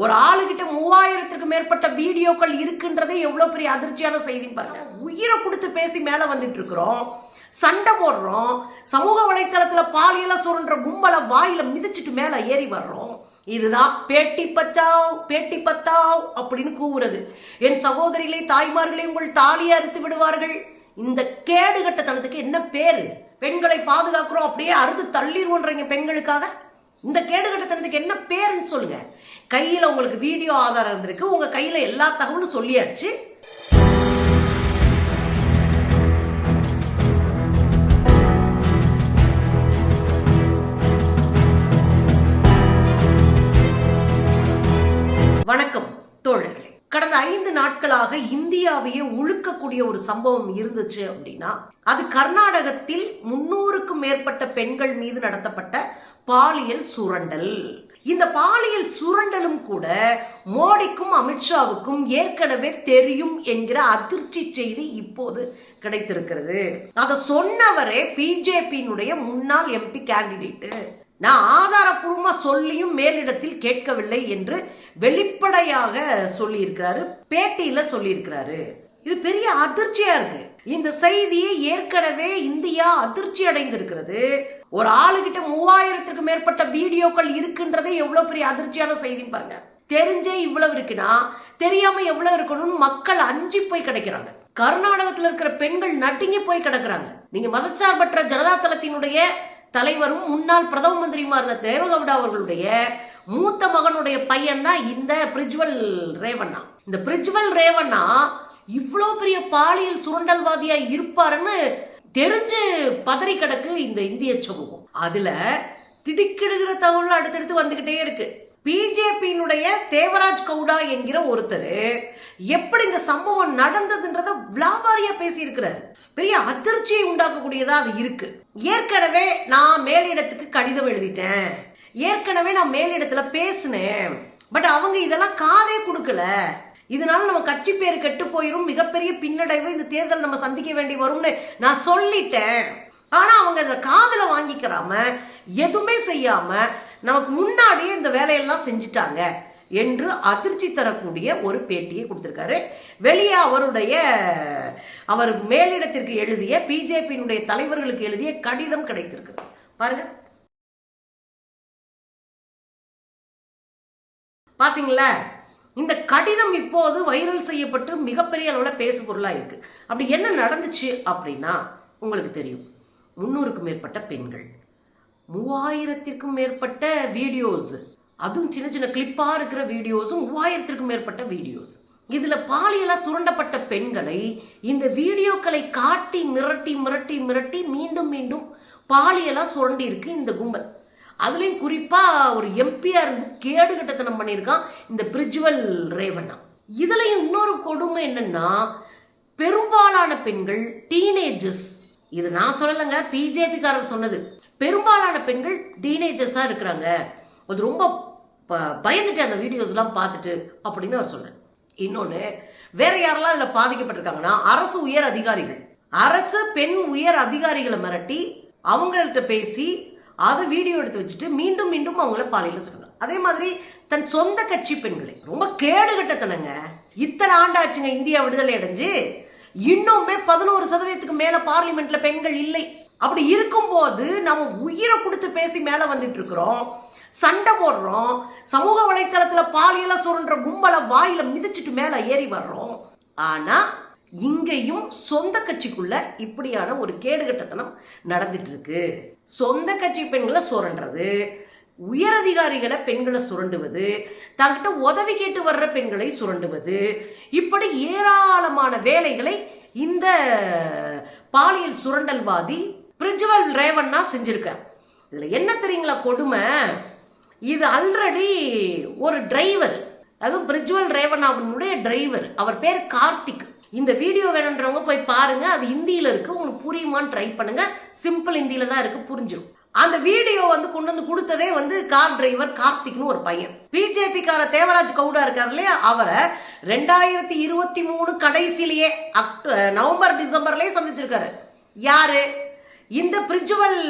ஒரு ஆளுகிட்ட மூவாயிரத்துக்கு மேற்பட்ட வீடியோக்கள் இருக்குன்றதே எவ்வளோ பெரிய அதிர்ச்சியான செய்தி பாருங்க. உயிரை கொடுத்து பேசி மேலே வந்துட்டு இருக்கிறோம் சண்டை போடுறோம் சமூக வலைத்தளத்தில் பாலியல சுரன்ற கும்பலை வாயில மிதிச்சிட்டு மேலே ஏறி வர்றோம். இதுதான் பேட்டி பச்சாவ் பேட்டி பத்தாவ் அப்படின்னு கூவுறது. என் சகோதரிகளை தாய்மார்களை உங்கள் தாலியை அறுத்து விடுவார்கள். இந்த கேடு கட்டத்தனத்துக்கு என்ன பேரு? பெண்களை பாதுகாக்கிறோம் அப்படியே அறுத்து தள்ளிடுவோன்றீங்க பெண்களுக்காக? இந்த கேடுகட்டத்தனத்துக்கு என்ன பேருன்னு சொல்லுங்க. கையில் உங்களுக்கு வீடியோ ஆதாரம் இருந்திருக்கு. உங்க கையில் எல்லா தகவலும் சொல்லியாச்சு. வணக்கம் தோழர்களே. கடந்த ஐந்து நாட்களாக இந்தியாவையே உழுக்கக்கூடிய ஒரு சம்பவம் இருந்துச்சு அப்படின்னா அது கர்நாடகத்தில் முன்னூறுக்கும் மேற்பட்ட பெண்கள் மீது நடத்தப்பட்ட பாலியல் சுரண்டல். இந்த பாலியல் சுரண்டலும் கூட மோடிக்கும் அமித்ஷாவுக்கும் ஏற்கனவே தெரியும் என்கிற அதிர்ச்சி செய்தி இப்போது கிடைத்திருக்கிறது. அதை சொன்னவரே பிஜேபியினுடைய முன்னாள் எம்பி கேண்டிடேட்டு. நான் ஆதாரப்பூர்வமா சொல்லியும் மேலிடத்தில் கேட்கவில்லை என்று வெளிப்படையாக சொல்லியிருக்கிறாரு பேட்டியில சொல்லியிருக்கிறாரு. இது பெரிய அதிர்ச்சியா இருக்கு. இந்த செய்தியை ஏற்கனவே இந்தியா அதிர்ச்சி அடைந்திருக்கிறது. ஒரு ஆளுகிட்ட மூவாயிரத்திற்கு மேற்பட்ட வீடியோக்கள் இருக்குன்றதே எவ்வளவு பெரிய அதிர்ச்சியான செய்தி பாருங்க. தெரிஞ்சே இவ்வளவு இருக்குன்னா தெரியாம எவ்வளவு இருக்கணும்னு மக்கள் அஞ்சு போய் கிடைக்கிறாங்க. கர்நாடகத்தில் இருக்கிற பெண்கள் நட்டுங்கி போய் கிடக்குறாங்க. நீங்க மதச்சார்பற்ற ஜனதா தளத்தினுடைய தலைவரும் முன்னாள் பிரதம மந்திரியுமா இருந்த தேவகவுடா அவர்களுடைய மூத்த மகனுடைய பையன் தான் இந்த பிரிஜ்வல் ரேவண்ணா. இந்த பிரிஜ்வல் ரேவண்ணா இவ்வளோ பெரிய பாலியல் சுரண்டல்வாதியா இருப்பாருன்னு தெரிஞ்சு பதறி கிடக்கு இந்த இந்திய சமூகம். அதுல திடுக்கிடுகிற தகவல் அடுத்தடுத்து வந்துகிட்டே இருக்கு. பிஜேபியினுடைய தேவராஜ் கவுடா என்கிற ஒருத்தர் எப்படி இந்த சம்பவம் நடந்ததுன்றத விளாபாரியா பேசியிருக்கிறாரு. பெரிய அதிர்ச்சியை உண்டாக்கக்கூடியதா அது இருக்கு. ஏற்கனவே நான் மேலிடத்துக்கு கடிதம் எழுதிட்டேன். ஏற்கனவே நான் மேலிடத்துல பேசினேன். பட் அவங்க இதெல்லாம் காதே கொடுக்கல. இதனால நம்ம கட்சி பேர் கெட்டு போயிடும் மிகப்பெரிய பின்னடைவு இந்த தேர்தல் நம்ம சந்திக்க வேண்டி வரும்னு நான் சொல்லிட்டேன். ஆனா அவங்க இதில் காதல வாங்கிக்கிறாம எதுவுமே செய்யாம நமக்கு முன்னாடியே இந்த வேலையெல்லாம் செஞ்சுட்டாங்க என்று அதிர்ச்சி தரக்கூடிய ஒரு பேட்டியை கொடுத்துருக்காரு. வெளியே அவருடைய அவர் மேலிடத்திற்கு எழுதிய பிஜேபியினுடைய தலைவர்களுக்கு எழுதிய கடிதம் கிடைத்திருக்கிறது. பாருங்க. பாத்தீங்களா? இந்த கடிதம் இப்போது வைரல் செய்யப்பட்டு மிகப்பெரிய அளவில் பேசு பொருளாக இருக்கு. அப்படி என்ன நடந்துச்சு அப்படின்னா உங்களுக்கு தெரியும். முந்நூறுக்கும் மேற்பட்ட பெண்கள் மூவாயிரத்திற்கும் மேற்பட்ட வீடியோஸ் அதுவும் சின்ன சின்ன கிளிப்பாக இருக்கிற வீடியோஸும் மூவாயிரத்திற்கும் மேற்பட்ட வீடியோஸ் இதில் பாலியலாக சுரண்டப்பட்ட பெண்களை இந்த வீடியோக்களை காட்டி மிரட்டி மிரட்டி மிரட்டி மீண்டும் மீண்டும் பாலியலாக சுரண்டி இருக்கு இந்த கும்பல். அதுலேயும் குறிப்பாக ஒரு எம்பியாக இருந்து கேடு கட்டத்தனம் பண்ணியிருக்கான் இந்த பிரிஜுவல் ரேவண்ணா. இதுலேயும் இன்னொரு கொடுமை என்னென்னா பெரும்பாலான பெண்கள் டீனேஜஸ் இது நான் சொல்லலைங்க பிஜேபிக்காரர் சொன்னது. பெரும்பாலான பெண்கள் டீனேஜர்ஸாக இருக்கிறாங்க. அது ரொம்ப ப- பயந்துட்டு அந்த வீடியோஸ்லாம் பார்த்துட்டு அப்படின்னு அவர் சொல்கிறேன் இன்னொன்று வேற யாரெல்லாம் இதில் பாதிக்கப்பட்டிருக்காங்கன்னா அரசு உயர் அதிகாரிகள். அரசு பெண் உயர் அதிகாரிகளை மிரட்டி அவங்கள்ட்ட பேசி அதை வீடியோ எடுத்து வச்சுட்டு மீண்டும் மீண்டும் அவங்கள பாலியல சொல்லணும் அதே மாதிரி தன் சொந்த கட்சி பெண்களை ரொம்ப கேடு கட்டத்தனங்க இத்தனை ஆண்டாச்சுங்க இந்தியா விடுதலை அடைஞ்சு இன்னுமே பதினோரு சதவீதத்துக்கு மேலே பார்லிமெண்ட்ல பெண்கள் இல்லை. அப்படி இருக்கும்போது நம்ம உயிரை கொடுத்து பேசி மேலே வந்துட்டு இருக்கிறோம் சண்டை போடுறோம் சமூக வலைத்தளத்தில் பாலியல சுரன்ற கும்பலை வாயில மிதிச்சிட்டு மேலே ஏறி வர்றோம். ஆனா இங்கேயும் சொந்த கட்சிக்குள்ள இப்படியான ஒரு கேடுகட்டத்தனம் நடந்துட்டு இருக்கு. சொந்த கட்சி பெண்களை சுரண்டுறது உயரதிகாரிகளை பெண்களை சுரண்டுவது தங்கிட்ட உதவி கேட்டு வர்ற பெண்களை சுரண்டுவது இப்படி ஏராளமான வேலைகளை இந்த பாலியல் சுரண்டல்வாதி பிரிஜுவல் ரேவண்ணா செஞ்சிருக்கார். இதில் என்ன தெரியுங்களா கொடுமை? இது ஆல்ரெடி ஒரு டிரைவர் அதுவும் பிரிஜுவல் ரேவண்ணாவினுடைய டிரைவர் அவர் பேர் கார்த்திக். இந்த வீடியோ வேணுன்றவங்க போய் பாருங்க. அது ஹிந்தியில இருக்கு. உங்களுக்கு புரியுமான்னு ட்ரை பண்ணுங்க. சிம்பிள் ஹிந்தியில தான் இருக்கு. புரிஞ்சிடும் அந்த வீடியோ வந்து கொண்டு வந்து கொடுத்ததே வந்து கார் டிரைவர் கார்த்திக்னு ஒரு பையன். பிஜேபி கார தேவராஜ் கவுடா இருக்கார் இல்லையா? அவரை ரெண்டாயிரத்தி இருபத்தி மூணு கடைசிலேயே அக்டோ நவம்பர் டிசம்பர்லயே சந்திச்சிருக்காரு. யாரு? இந்த பிரிஜுவல்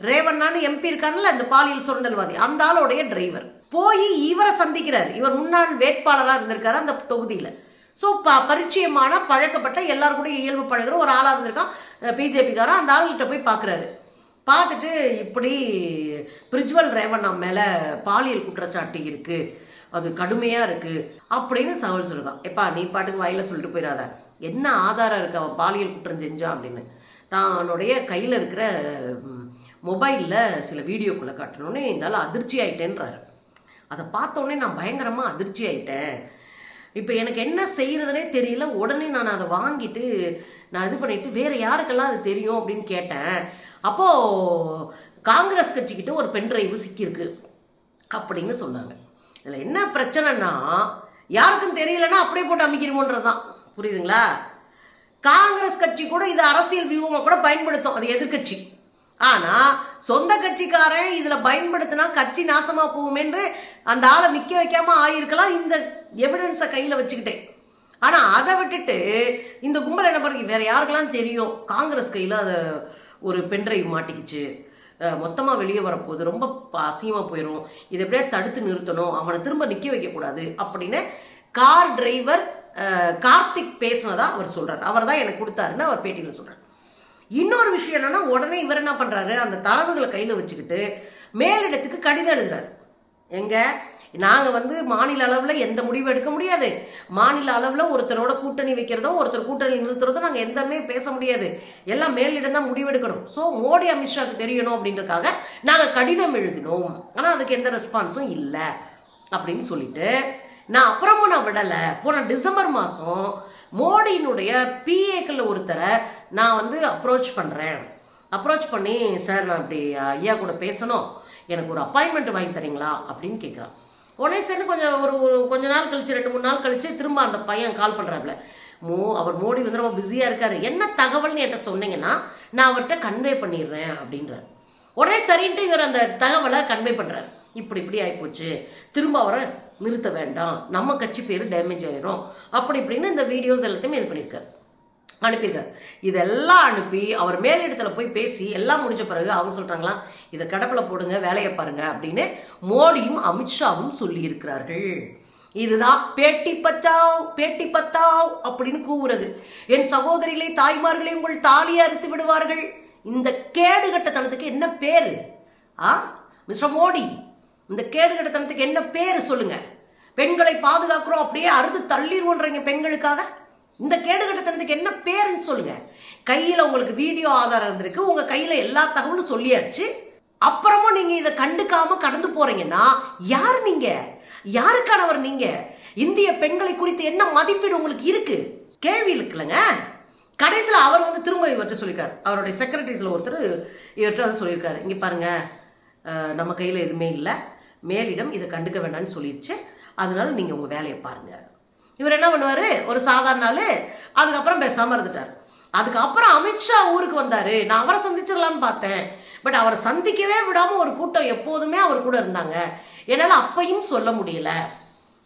ரேவண்ணான்னு எம்பி இருக்கான்ல இந்த பாலியல் சுரண்டல்வாதி. அந்த ஆளுடைய டிரைவர் போய் இவரை சந்திக்கிறார். இவர் முன்னாள் வேட்பாளராக இருந்திருக்காரு அந்த தொகுதியில். ஸோ ப பரிச்சயமான பழக்கப்பட்ட எல்லாரும் கூட இயல்பு பழகுற ஒரு ஆளாக இருந்திருக்கான் பிஜேபிக்காரன் அந்த ஆள்கிட்ட போய் பார்க்குறாரு பார்த்துட்டு இப்படி பிரிஜ்வல் ரேவண்ணா மேலே பாலியல் குற்றச்சாட்டு இருக்குது அது கடுமையாக இருக்குது அப்படின்னு சவால் சொல்லுவான் எப்பா நீ பாட்டுக்கு வாயில் சொல்லிட்டு போயிடாத. என்ன ஆதாரம் இருக்குது அவன் பாலியல் குற்றம் செஞ்சான் அப்படின்னு. தன்னுடைய கையில் இருக்கிற மொபைலில் சில வீடியோக்குள்ளே காட்டணுன்னே இருந்தாலும் அதிர்ச்சி ஆயிட்டேன்றாரு. அதை பார்த்தோன்னே நான் பயங்கரமாக அதிர்ச்சி ஆயிட்டேன். இப்போ எனக்கு என்ன செய்கிறதுனே தெரியல. உடனே நான் அதை வாங்கிட்டு நான் இது பண்ணிட்டு வேறு யாருக்கெல்லாம் அது தெரியும் அப்படின்னு கேட்டேன். அப்போது காங்கிரஸ் கட்சிக்கிட்ட ஒரு பென் டிரைவு சிக்கியிருக்கு அப்படின்னு சொன்னாங்க. இதில் என்ன பிரச்சனைனா யாருக்கும் தெரியலன்னா அப்படியே போட்டு அமைக்கிறோன்றது தான் புரியுதுங்களா? காங்கிரஸ் கட்சி கூட இது அரசியல் வியூவமாக கூட பயன்படுத்தும். அது எதிர்க்கட்சி ஆனால் சொந்த கட்சிக்காரன் இதில் பயன்படுத்தினா கட்சி நாசமாக போகுமேன்று அந்த ஆளை நிற்க வைக்காமல் ஆகியிருக்கலாம் இந்த எவிடன்ஸை கையில் வச்சுக்கிட்டேன். ஆனால் அதை விட்டுட்டு இந்த கும்பல் என்ன பண்ணுறது வேறு யாருக்கெல்லாம் தெரியும்? காங்கிரஸ் கையில் அதை ஒரு பென்ட்ரைவ் மாட்டிக்கிச்சு. மொத்தமாக வெளியே வரப்போகுது. ரொம்ப அசிங்கமாக போயிடும் இதை எப்படியா தடுத்து நிறுத்தணும்? அவனை திரும்ப நிற்க வைக்கக்கூடாது அப்படின்னு கார் டிரைவர் கார்த்திக் பேசினதா அவர் சொல்கிறார் அவர் தான் எனக்கு கொடுத்தாருன்னு அவர் பேட்டியில் சொல்கிறார் இன்னொரு விஷயம் என்னென்னா உடனே இவர் என்ன பண்ணுறாரு அந்த தரவுகளை கையில் வச்சுக்கிட்டு மேலிடத்துக்கு கடிதம் எழுதுறாரு. எங்கள் நாங்கள் வந்து மாநில அளவில் எந்த முடிவும் எடுக்க முடியாது. மாநில அளவில் ஒருத்தரோட கூட்டணி வைக்கிறதோ ஒருத்தர் கூட்டணி நிறுத்துறதோ நாங்கள் எந்தமே பேச முடியாது. எல்லாம் மேலிடம் தான் முடிவெடுக்கணும் ஸோ மோடி அமித்ஷாவுக்கு தெரியணும் அப்படின்றக்காக நாங்கள் கடிதம் எழுதினோம். ஆனால் அதுக்கு எந்த ரெஸ்பான்ஸும் இல்லை அப்படின்னு சொல்லிட்டு நான் அப்புறமும் நான் விடலை. போன டிசம்பர் மாதம் மோடியினுடைய பிஏக்களில் ஒருத்தரை நான் வந்து அப்ரோச் பண்ணுறேன் அப்ரோச் பண்ணி சார் நான் இப்படி ஐயா கூட பேசணும். எனக்கு ஒரு அப்பாயின்மெண்ட் வாங்கி தரீங்களா? அப்படின்னு கேட்குறான் உடனே சரி கொஞ்சம் ஒரு ஒரு கொஞ்ச நாள் கழிச்சு ரெண்டு மூணு நாள் கழிச்சு திரும்ப அந்த பையன் கால் பண்ணுறாப்புல மோ அவர் மோடி வந்து ரொம்ப பிஸியாக இருக்கார். என்ன தகவல்னு என்கிட்ட சொன்னீங்கன்னா நான் அவர்கிட்ட கன்வே பண்ணிடுறேன் அப்படின்றார். உடனே சரின்ட்டு இவர் அந்த தகவலை கன்வே பண்ணுறாரு இப்படி இப்படி ஆகிப்போச்சு திரும்ப அவரை நிறுத்த வேண்டாம். நம்ம கட்சி பேர் டேமேஜ் ஆயிரும். அப்படி இப்படின்னு இந்த வீடியோஸ் எல்லாத்தையுமே இது பண்ணியிருக்காரு. அனுப்பியிருக்காரு. இதெல்லாம் அனுப்பி அவர் மேலிடத்தில் போய் பேசி எல்லாம் முடிச்ச பிறகு அவங்க சொல்கிறாங்களாம் இதை கடப்பில் போடுங்க வேலையை பாருங்க அப்படின்னு மோடியும் அமித்ஷாவும் சொல்லியிருக்கிறார்கள். இதுதான் பேட்டி பச்சாவ் பேட்டி பத்தாவ் அப்படின்னு கூவுறது. என் சகோதரிகளை தாய்மார்களை உங்கள் தாலியை அறுத்து விடுவார்கள். இந்த கேடுகட்டத்தனத்துக்கு என்ன பேர்? ஆ? மிஸ்டர் மோடி இந்த கேடுகட்டத்தனத்துக்கு என்ன பேர் சொல்லுங்க? பெண்களை பாதுகாக்கிறோம் அப்படியே அறுத்து தள்ளிடுவோன்றீங்க பெண்களுக்காக? இந்த கேடுகட்டத்தனத்துக்கு என்ன பேருன்னு சொல்லுங்க. கையில் உங்களுக்கு வீடியோ ஆதாரம் இருந்திருக்கு. உங்க கையில் எல்லா தகவலும் சொல்லியாச்சு. அப்புறமும் நீங்க இதை கண்டுக்காம கடந்து போறீங்கன்னா யார் நீங்க? யாருக்கானவர் நீங்க? இந்திய பெண்களை குறித்து என்ன மதிப்பீடு உங்களுக்கு இருக்கு? கேள்வி இருக்குல்லங்க. கடைசியில் அவர் வந்து திரும்ப இவர்கிட்ட சொல்லியிருக்காரு. அவருடைய செக்ரட்டரிஸில் ஒருத்தர் இவர்கிட்ட வந்து சொல்லியிருக்காரு. இங்கே பாருங்க நம்ம கையில் எதுவுமே இல்லை. மேலிடம் இதை கண்டுக்க வேண்டாம்னு சொல்லிருச்சு. அதனால நீங்கள் உங்கள் வேலையை பாருங்கள் இவர் என்ன பண்ணுவார்? ஒரு சாதாரண நாள் அதுக்கப்புறம் பேசாமல் இருந்துட்டார். அதுக்கப்புறம் அமித்ஷா ஊருக்கு வந்தார். நான் அவரை சந்திச்சிடலான்னு பார்த்தேன். பட் அவரை சந்திக்கவே விடாமல் ஒரு கூட்டம் எப்போதுமே அவர் கூட இருந்தாங்க. என்னால் அப்பையும் சொல்ல முடியல.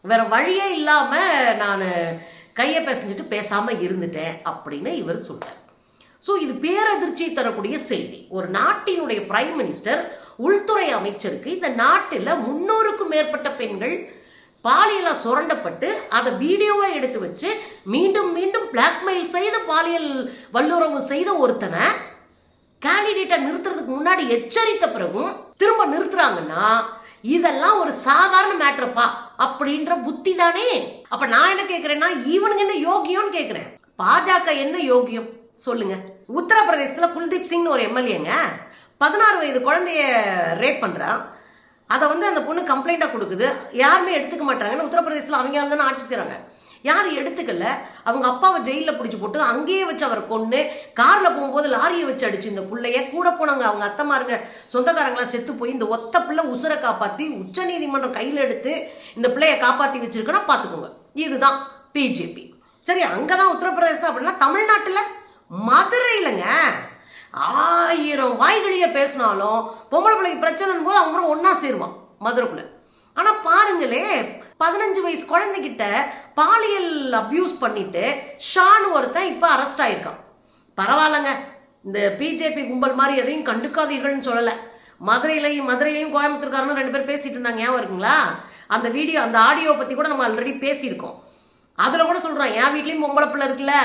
வேற வழியே இல்லாமல் நான் கையை பேசஞ்சிட்டு பேசாமல் இருந்துட்டேன் அப்படின்னு இவர் சொல்கிறார் ஸோ இது பேரதிர்ச்சி தரக்கூடிய செய்தி. ஒரு நாட்டினுடைய பிரைம் மினிஸ்டர் உள்துறை அமைச்சருக்கு இந்த நாட்டில் முன்னூறுக்கும் மேற்பட்ட பெண்கள் பாலியலாக சுரண்டப்பட்டு அதை வீடியோவாக எடுத்து வச்சு மீண்டும் மீண்டும் பிளாக்மெயில் செய்த பாலியல் வல்லுறவு செய்த ஒருத்தனை கேண்டிடேட்டை நிறுத்துறதுக்கு முன்னாடி எச்சரித்த பிறகும் திரும்ப நிறுத்துறாங்கன்னா இதெல்லாம் ஒரு சாதாரண மேட்ரப்பா அப்படின்ற புத்தி தானே. அப்ப நான் என்ன கேட்கிறேன்னா இவனுக்கு என்ன யோகியம்னு கேட்கிறேன் பாஜக என்ன யோகியம்? சொல்லுங்க. உத்தரப்பிரதேசத்தில் குல்தீப் சிங்னு ஒரு எம்எல்ஏங்க. பதினாறு வயது குழந்தைய ரேப் பண்ணுறான் அதை வந்து அந்த பொண்ணு கம்ப்ளைண்ட்டாக கொடுக்குது. யாருமே எடுத்துக்க மாட்டாங்கன்னு உத்தரப்பிரதேசத்தில் அவங்க தானே ஆட்சி செய்கிறாங்க யாரும் எடுத்துக்கல. அவங்க அப்பாவை ஜெயிலில் பிடிச்சி போட்டு அங்கேயே வச்சு அவரை கொண்டு காரில் போகும்போது லாரியை வச்சு அடிச்சு இந்த பிள்ளைய கூட போனவங்க அவங்க அத்தைமாருங்க சொந்தக்காரங்களாம் செத்து போய் இந்த ஒத்த பிள்ளை உசுரை காப்பாற்றி உச்சநீதிமன்றம் கையில் எடுத்து இந்த பிள்ளைய காப்பாற்றி வச்சிருக்குன்னா பார்த்துக்கோங்க இதுதான் பிஜேபி சரி அங்கே தான் உத்தரப்பிரதேசம் அப்படின்னா தமிழ்நாட்டில் மதுரையிலங்க ஆயிரம் வாய்களிய பேசினாலும் பொம்பளை பிள்ளைக்கு பிரச்சனைன்னு போது அவங்க ஒன்றா சேருவான் மதுரைக்குள்ள. ஆனால் பாருங்களே பதினஞ்சு வயசு குழந்தைகிட்ட பாலியல் அப்யூஸ் பண்ணிட்டு ஷான் ஒருத்தன் இப்போ அரெஸ்ட் ஆயிருக்கான். பரவாயில்லைங்க இந்த பிஜேபி கும்பல் மாதிரி எதையும் கண்டுக்காதீர்கள்னு சொல்லலை. மதுரையிலையும் மதுரையிலையும் கோயம்புத்தூர்காரனும் ரெண்டு பேர் பேசிட்டு இருந்தாங்க ஏன் இருக்குங்களா? அந்த வீடியோ அந்த ஆடியோ பற்றி கூட நம்ம ஆல்ரெடி பேசியிருக்கோம். அதில் கூட சொல்கிறோம் என் வீட்லேயும் பொம்பளை பிள்ளை இருக்குல்ல?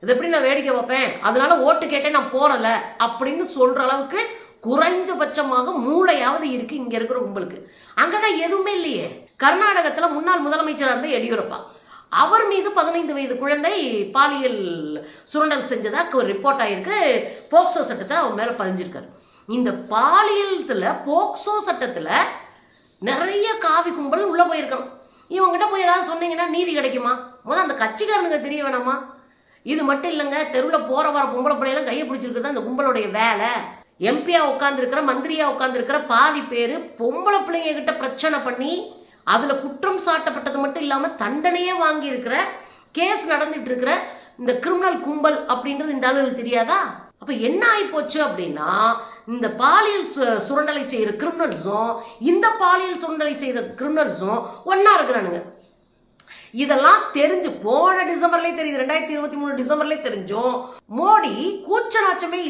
இது எப்படி நான் வேடிக்கை வைப்பேன் அதனால ஓட்டு கேட்டே நான் போறல. அப்படின்னு சொல்ற அளவுக்கு குறைஞ்சபட்சமாக மூளையாவது இருக்கு இங்க இருக்கிற உங்களுக்கு. அங்கதான் எதுவுமே இல்லையே. கர்நாடகத்துல முன்னாள் முதலமைச்சராக இருந்த எடியூரப்பா. அவர் மீது பதினைந்து வயது குழந்தை பாலியல் சுரண்டல் செஞ்சதா ஒரு ரிப்போர்ட் ஆயிருக்கு. போக்சோ சட்டத்தில் அவர் மேலே பதிஞ்சிருக்காரு. இந்த பாலியலத்தில் போக்சோ சட்டத்தில் நிறைய காவி கும்பல் உள்ளே போயிருக்கணும். இவங்ககிட்ட போய் ஏதாவது சொன்னீங்கன்னா நீதி கிடைக்குமா? முதல்ல அந்த கட்சிக்காரனுங்க தெரிய வேணாமா? இது மட்டும் இல்லைங்க தெருவில் போகிற வர பொம்பளை பிள்ளைலாம் கையை பிடிச்சிருக்கிறது அந்த கும்பலுடைய வேலை. எம்பியா உட்காந்துருக்கிற மந்திரியா உட்காந்துருக்கிற பாதி பேர் பொம்பளை பிள்ளைங்க கிட்ட பிரச்சனை பண்ணி அதில் குற்றம் சாட்டப்பட்டது மட்டும் இல்லாமல் தண்டனையே வாங்கியிருக்கிற கேஸ் நடந்துட்டு இருக்கிற இந்த கிரிமினல் கும்பல் அப்படின்றது இந்த அளவுக்கு தெரியாதா? அப்போ என்ன ஆகிப்போச்சு அப்படின்னா இந்த பாலியல் சு- சுரண்டலை செய்கிற கிரிமினல்ஸும் இந்த பாலியல் சுரண்டலை செய்கிற கிரிமினல்ஸும் ஒன்றா இருக்கிறானுங்க. இதெல்லாம் தெரிஞ்சு போன டிசம்பர்லேயே தெரியுது. ரெண்டாயிரத்தி இருபத்தி மூணு டிசம்பர்லேயே தெரிஞ்சும் மோடி கூச்ச நாச்சமே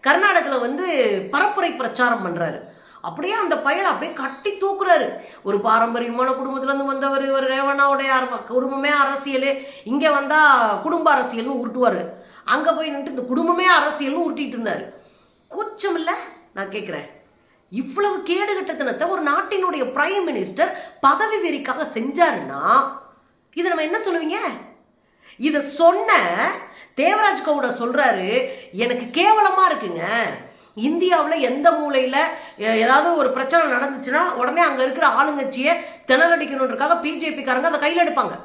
கர்நாடகத்தில் வந்து பரப்புரை பிரச்சாரம் பண்ணுறாரு அப்படியே அந்த பயலை அப்படியே கட்டி தூக்குறாரு. ஒரு பாரம்பரியமான குடும்பத்துலேருந்து வந்தவர் ஒரு ரேவண்ணாவுடைய குடும்பமே அரசியல். இங்கே வந்தால் குடும்ப அரசியல்னு உருட்டுவாரு. அங்கே போய் நின்று இந்த குடும்பமே அரசியல்னு உருட்டிட்டு இருந்தாரு. கூச்சம் இல்லை? நான் கேட்குறேன் இவ்வளவு கேடுகட்டத்தனத்தை ஒரு நாட்டினுடைய பிரைம் மினிஸ்டர் பதவி வெறிக்காக செஞ்சாருன்னா இதை நம்ம என்ன சொல்லுவீங்க? இதை சொன்ன தேவராஜ் கவுடா சொல்றாரு எனக்கு கேவலமா இருக்குங்க. இந்தியாவில் எந்த மூலையில் ஏதாவது ஒரு பிரச்சனை நடந்துச்சுன்னா உடனே அங்கே இருக்கிற ஆளுங்கட்சியை திணறடிக்கணுன்றக்காக பிஜேபிக்காரங்க அதை கையில் எடுப்பாங்க.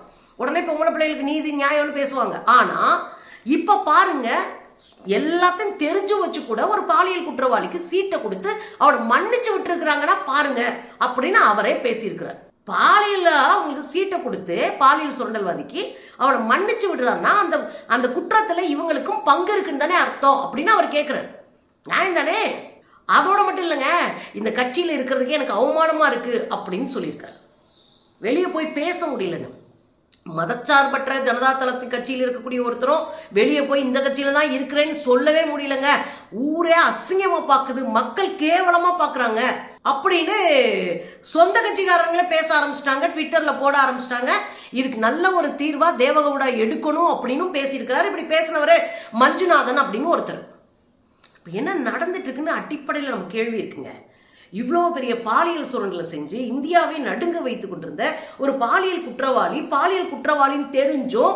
உடனே பொம்பளை பிள்ளைகளுக்கு நீதி நியாயம்னு பேசுவாங்க. ஆனால் இப்போ பாருங்க எல்லாத்தையும் தெரிஞ்சு வச்சு கூட ஒரு பாலியல் குற்றவாளிக்கு சீட்டை கொடுத்து அவனை மன்னிச்சு விட்டுருக்குறாங்கன்னா பாருங்க அப்படின்னு அவரே பேசியிருக்கிறார். பாலியல் அவங்களுக்கு சீட்டை கொடுத்து பாலியல் சுரண்டல்வாதிக்கு அவனை மன்னிச்சு விடுறான்னா அந்த அந்த குற்றத்தில் இவங்களுக்கும் பங்கு இருக்குன்னு தானே அர்த்தம் அப்படின்னு அவர் கேட்குறாரு நியாயம் தானே? அதோட மட்டும் இல்லைங்க இந்த கட்சியில் இருக்கிறதுக்கே எனக்கு அவமானமாக இருக்குது அப்படின்னு சொல்லியிருக்காரு. வெளியே போய் பேச முடியலன்னு. மதச்சார்பற்ற ஜனதா தளத்து கட்சியில் இருக்கக்கூடிய ஒருத்தரும் வெளியே போய் இந்த கட்சியில தான் இருக்கிறேன்னு சொல்லவே முடியலங்க. ஊரே அசிங்கமா பார்க்குது மக்கள் கேவலமா பார்க்குறாங்க அப்படின்னு சொந்த கட்சிக்காரங்களே பேச ஆரம்பிச்சிட்டாங்க. ட்விட்டரில் போட ஆரம்பிச்சிட்டாங்க. இதுக்கு நல்ல ஒரு தீர்வா தேவகவுடா எடுக்கணும் அப்படின்னும் பேசியிருக்கிறாரு. இப்படி பேசினவர் மஞ்சுநாதன் அப்படின்னு ஒருத்தர். இப்போ என்ன நடந்துட்டு இருக்குன்னு அடிப்படையில் நம்ம கேள்வி இருக்குங்க. இவ்வளோ பெரிய பாலியல் சுரண்டலை செஞ்சு இந்தியாவை நடுங்க வைத்து கொண்டிருந்த ஒரு பாலியல் குற்றவாளி பாலியல் குற்றவாளின்னு தெரிஞ்சும்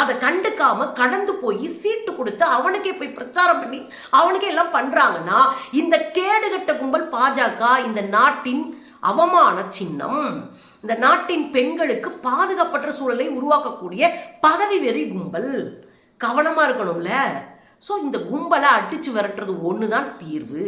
அதை கண்டுக்காம கடந்து போய் சீட்டு கொடுத்து அவனுக்கே போய் பிரச்சாரம் பண்ணி அவனுக்கே எல்லாம் பண்றாங்கன்னா இந்த கேடுகட்ட கும்பல் பாஜக இந்த நாட்டின் அவமான சின்னம் இந்த நாட்டின் பெண்களுக்கு பாதுகாப்பற்ற சூழலை உருவாக்கக்கூடிய பதவி வெறி கும்பல். கவனமாக இருக்கணும்ல. ஸோ இந்த கும்பலை அடித்து விரட்டுறது ஒன்று தான் தீர்வு.